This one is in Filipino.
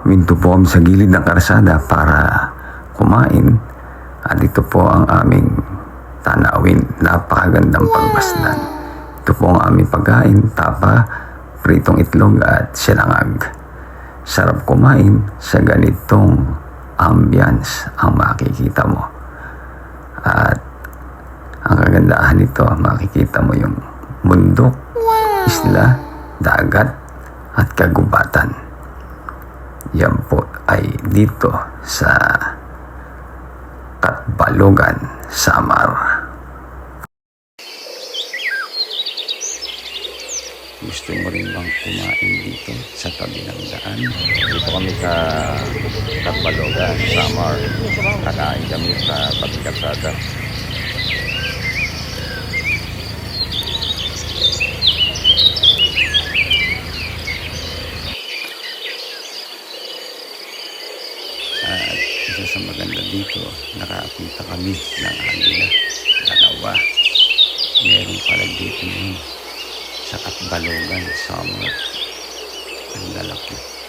Minto po kami sa gilid ng karsada para kumain. At ito po ang aming tanawin. Napakagandang pagmasdan. Ito po ang aming pagkain. Tapa, pritong itlog at sinangag. Sarap kumain sa ganitong ambience ang makikita mo. At ang kagandahan nito, makikita mo yung bundok, isla, dagat, at kagubatan. Yan po ay dito sa Katbalogan, Samar. Gusto mo rin bang kumain dito sa tabi ng daan? Dito kami sa Katbalogan, Samar. Kakain kami sa tabi kalsada. At isa sa maganda dito, nakakita kami ng agila. Dalawa. Meron pala dito yun sa Katbalogan, Summer. Ang lalaki.